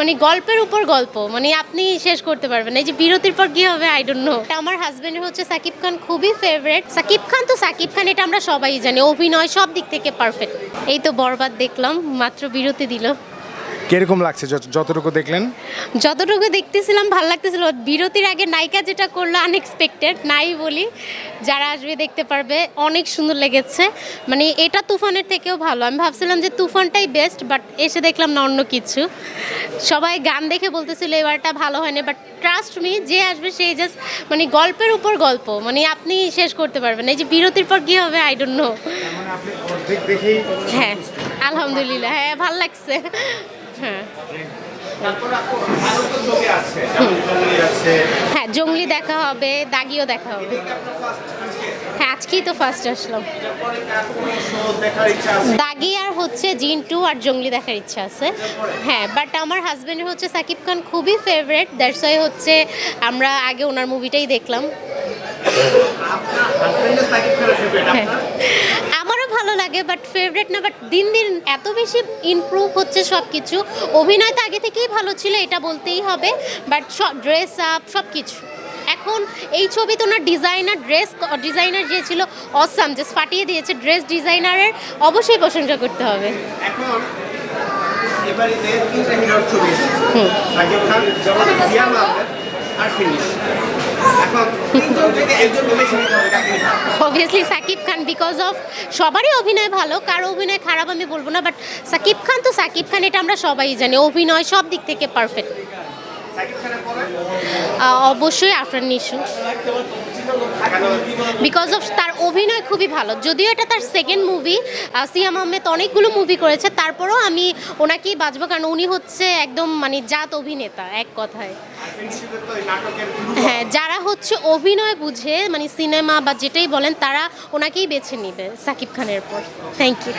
মানে গল্পের উপর গল্প মানে আপনি শেষ করতে পারবেন। এই যে বিরতির পর কি হবে? আই ডোন্ট নো আমার হাজবেন্ড হচ্ছে সাকিব খান খুবই ফেভারিট সাকিব খান তো সাকিব খান, এটা আমরা সবাই জানি। অভিনয় সব দিক থেকে পারফেক্ট এই তো বরবাদ দেখলাম, মাত্র বিরতি দিল। কীরকম লাগছে? যতটুকু দেখলেন? যতটুকু দেখতেছিলাম ভালো লাগতেছিল। বিরতির আগে নায়িকা যেটা করল আনএক্সপেক্টেড নাই বলি। যারা আসবে দেখতে পারবে অনেক সুন্দর লেগেছে। মানে এটা তুফানের থেকেও ভালো। আমি ভাবছিলাম যে তুফানটাই বেস্ট বাট এসে দেখলাম না অন্য কিছু। সবাই গান দেখে বলতেছিল এবারটা ভালো হয়নি। বাট ট্রাস্ট মি যে আসবে সেই জাস্ট মানে গল্পের উপর গল্প। মানে আপনি শেষ করতে পারবেন। এই যে বিরতির পর কি হবে আই ডোন্ট নো হ্যাঁ আলহামদুলিল্লাহ। হ্যাঁ ভালো লাগছে। হ্যাঁ। হ্যাঁ জঙ্গলি দেখা হবে দাগিও দেখা হবে। হ্যাঁ আজকেই তো ফার্স্ট আসলাম। দাগি আর হচ্ছে জিন টু আর জঙ্গলি দেখার ইচ্ছা আছে। হ্যাঁ বাট আমার হাজব্যান্ডের হচ্ছে সাকিব খান খুবই ফেভারেট দ্যাটস ওয়াই হচ্ছে আমরা আগে ওনার মুভিটাই দেখলাম। হ্যাঁ। লাগে বাট ফেভারিট না বাট দিন দিন এত বেশি ইমপ্রুভ হচ্ছে সব কিছু অভিনয় তো আগে থেকেই ভালো ছিল এটা বলতেই হবে বাট সব ড্রেস আপ সব কিছু এখন এই ছবিতে ওনার ডিজাইনার ড্রেস ডিজাইনার যে ছিল অসাম জাস্ট ফাটিয়ে দিয়েছে ড্রেস ডিজাইনারের অবশ্যই প্রশংসা করতে হবে। এখন এবারে তিনটা হিরোর ছবি সাকিব খান জিয়া আর finish. Obviously Shakib Khan because of সবারই অভিনয় ভালো, কারও অভিনয় খারাপ আমি বলব না বাট সাকিব খান তো সাকিব খান এটা আমরা সবাই জানি। অভিনয় সব দিক থেকে পারফেক্ট অবশ্যই আফরান নিশু। বিকজ অফ তার অভিনয় খুবই ভালো। যদিও এটা তার সেকেন্ড মুভি সিয়াম আহমেদ অনেকগুলো মুভি করেছে, তারপরেও আমি ওনাকেই বাঁচবো, কারণ উনি হচ্ছে একদম মানে জাত অভিনেতা, এক কথায়। হ্যাঁ যারা হচ্ছে অভিনয় বুঝে মানে সিনেমা বা যেটাই বলেন, তারা ওনাকেই বেছে নিবে সাকিব খানের পর থ্যাংক ইউ